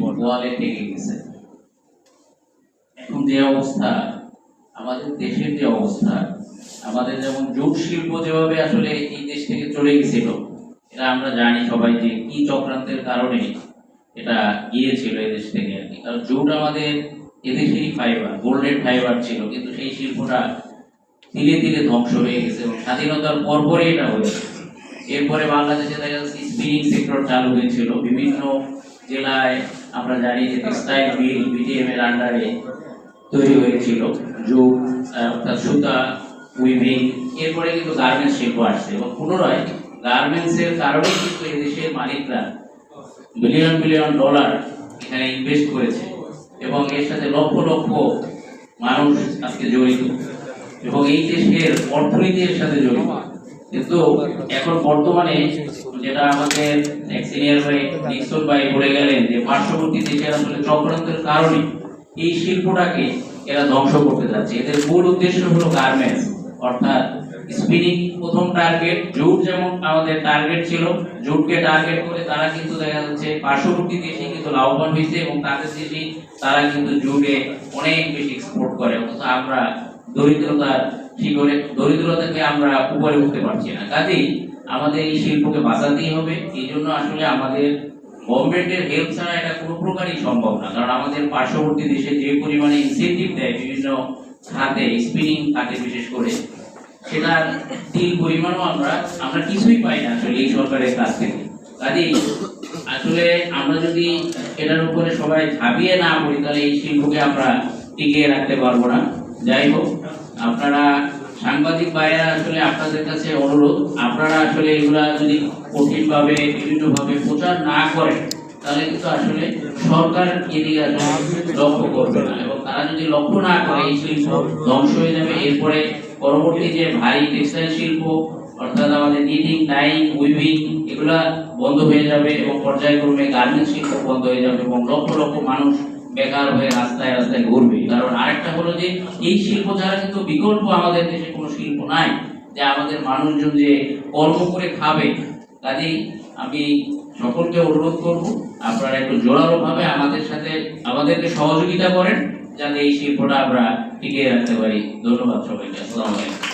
ওয়ালে ঠেকে গেছে। এখন যে অবস্থা, আমাদের দেশের যে অবস্থা, আমাদের যেমন জুট শিল্প যেভাবে আসলে এই দেশ থেকে চলে গেছিল, এটা আমরা জানি সবাই যে কি চক্রান্তের কারণে এটা গিয়েছিল এই দেশ থেকে আর কি। কারণ আমাদের এদেশেরই ফাইবার ফাইবার ছিল, কিন্তু সেই শিল্পটা ধীরে ধীরে ধ্বংস হয়ে গেছে এবং স্বাধীনতার পরপরই এটা হয়েছে। এরপরে বাংলাদেশে দেখা যাচ্ছে স্পিনিং সেক্টর চালু হয়েছিল, বিভিন্ন জেলায় আমরা জানি যে টেক্সটাইল বিটিএম এর আন্ডারে তৈরি হয়েছিল। আহ, অর্থাৎ সুতা উইভিং এরপরে কিন্তু গার্মেন্টস শিল্প আসছে এবং পুনরায় কারণে কিন্তু মালিকরা বিলিয়ন বিলিয়ন ডলার এখানে ইনভেস্ট করেছে এবং এর সাথে লক্ষ লক্ষ মানুষ আজকে জড়িত এবং এই দেশের অর্থনীতির সাথে জড়িত। কিন্তু এখন বর্তমানে যেটা আমাদের এক সিনিয়র ভাই নিক্সন ভাই বলে গেলেন যে পার্শ্ববর্তী দেশের আসলে চক্রান্তের কারণে এই শিল্পটাকে এরা ধ্বংস করতে যাচ্ছে। এদের মূল উদ্দেশ্য হলো গার্মেন্টস অর্থাৎ স্পিনিং প্রথম টার্গেট জুট যেমন আমাদের টার্গেট ছিল, জুটকে টার্গেট করে তারা কিন্তু দেখা যাচ্ছে পার্শ্ববর্তী দেশে কিন্তু লাভবান হয়েছে এবং তাদের দেশেই তারা কিন্তু জুটে অনেক বেশি এক্সপোর্ট করে। অথচ আমরা দরিদ্রতার শিখরে দরিদ্রতাকে আমরা উপরে উঠতে পারছি না। কাজেই আমাদের এই শিল্পকে বাঁচাতেই হবে। এই জন্য আসলে আমাদের গভর্নমেন্টের হেল্প ছাড়া এটা কোনো প্রকারই সম্ভব না। কারণ আমাদের পার্শ্ববর্তী দেশে যে পরিমাণে ইনসেন্টিভ দেয় বিভিন্ন খাতে স্পিনিং খাতে বিশেষ করে, সেটার তিল পরিমাণও আমরা আমরা কিছুই পাই না আসলে এই সরকারের কাছ থেকে। কাজেই আসলে আমরা যদি এটার উপরে সবাই ঝাঁপিয়ে না পড়ি, তাহলে এই শিল্পকে আমরা টিকিয়ে রাখতে পারব না। যাই হোক। আপনারা সাংবাদিক ভাইয়েরা আসলে আপনাদের কাছে অনুরোধ, আপনারা আসলে এগুলা যদি কঠিনভাবে, বিভিন্নভাবে প্রচার না করেন, তাহলে কিন্তু আসলে সরকার এদিকে আসলে লক্ষ্য করবে না। এবং তারা যদি লক্ষ্য না করে, এই শিল্প ধ্বংস হয়ে যাবে। এরপরে পরবর্তী যে ভারী টেক্সটাইল শিল্প, অর্থাৎ আমাদের নিটিং ডাইং উইভিং এগুলা বন্ধ হয়ে যাবে এবং পর্যায়ক্রমে গার্মেন্টস শিল্প বন্ধ হয়ে যাবে এবং লক্ষ লক্ষ মানুষ বেকার হয়ে রাস্তায় রাস্তায় ঘুরবে। কারণ আরেকটা হলো যে, এই শিল্প ছাড়া কিন্তু বিকল্প আমাদের দেশে কোনো শিল্প নাই, যে আমাদের মানুষজন যে কর্ম করে খাবে। কাজেই আমি সকলকে অনুরোধ করব, আপনারা একটু জোরালো ভাবে আমাদের সাথে, আমাদেরকে সহযোগিতা করেন, যাতে এই শিল্পটা আমরা টিকিয়ে রাখতে পারি। ধন্যবাদ সবাইকে। আসসালামু আলাইকুম।